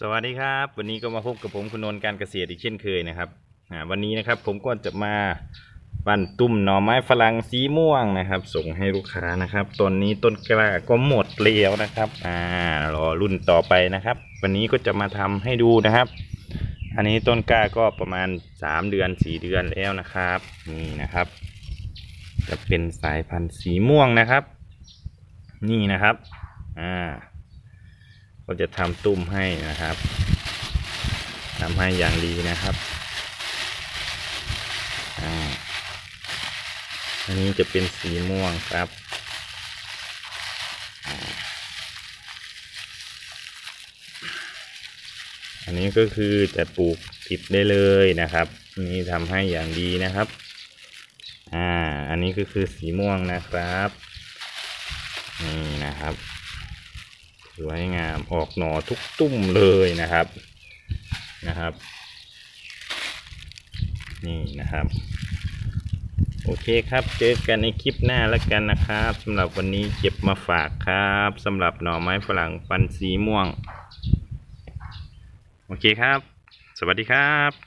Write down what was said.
สวัสดีครับ วันนี้ก็มาพบกับผมคุณนนท์การเกษตรอีกเช่นเคยนะครับวันนี้นะครับผมก็จะมาปั้นตุ้มหน่อไม้ฝรั่งสีม่วงนะครับ ส่งให้ลูกค้านะครับตอนนี้ต้นกล้าก็หมดแล้วนะครับอ่ารอรุ่นต่อไปนะครับ วันนี้ก็จะมาทำให้ดูนะครับ อันนี้ต้นกล้าก็ประมาณ 3 เดือน 4 เดือนแล้วนะครับนี่นะครับ จะเป็นสายพันธุ์สีม่วงนะครับ นี่นะครับอ่า ก็จะทำตุ้มให้นะครับทำให้อย่างดีนะครับอ่าอันนี้จะเป็นสีม่วงครับอันนี้ก็คือจะปลูกติดได้เลยนะครับนี่ทำให้อย่างดีนะครับอ่าอันนี้ก็คือสีม่วงนะครับนี่นะครับ สวยงามออกหน่อทุกตุ้มเลยนะครับนะครับ นี่นะครับ โอเคครับ เจอกันในคลิปหน้าแล้วกันนะครับสำหรับวันนี้เก็บมาฝากครับสำหรับหน่อไม้ฝรั่งปันสีม่วง โอเคครับ สวัสดีครับ